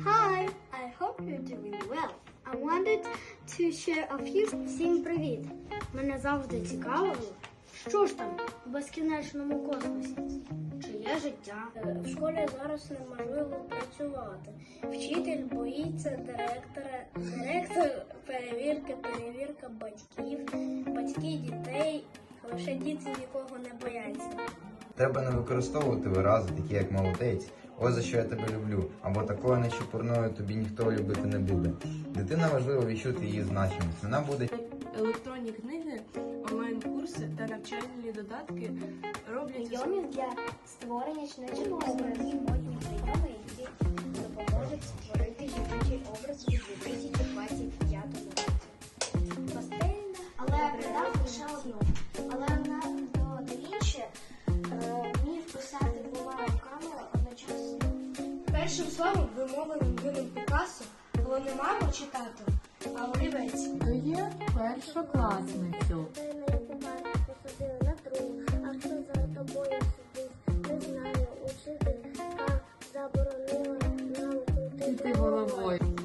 Hi, I hope you're doing well. I wanted to share a few... Всім привіт! Мене завжди цікавило, що ж там у безкінечному космосі? Чи є життя? Е, В школі зараз неможливо працювати. Вчитель боїться директора, директор перевірка, перевірка батьків, батьки дітей. Лише діти нікого не бояться. Треба не використовувати вирази, такі як молодець. Ось за що я тебе люблю. Або такого наче порною тобі ніхто любити не буде. Дитина важливо відчути її значимість. Вона буде електронні книги, онлайн-курси та навчальні додатки роблять Прийомів для створення образу. модні прийоми, які допоможуть створити жіночий образ у 2025 році. Пастельна, але придав лише одну. Першим словом вимовленим юним Пікасо, було не мама чи тато, а олівець. Є першокласницю. на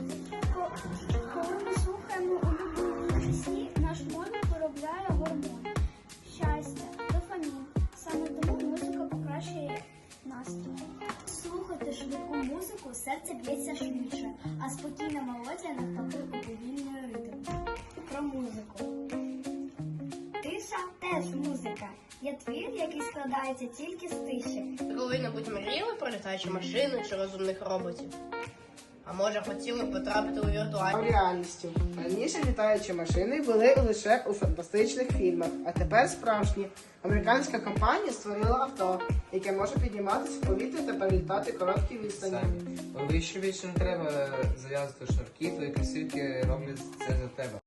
серце б'ється швидше, а спокійна мелодія навпаки уповільнює ритм. Про музику. Тиша теж музика. Є твір, який складається тільки з тиші. Коли-небудь мріяли про літаючі машини чи розумних роботів? А може хотіли потрапити у в віртуальні? реальністю. Раніше літаючі машини були лише у фантастичних фільмах, а тепер справжні. Американська компанія створила авто, яке може підніматися в повітря та перелітати короткі відстані. Самі. Коли ще більше не треба зав'язувати шнурки, твої кросівки роблять це за тебе.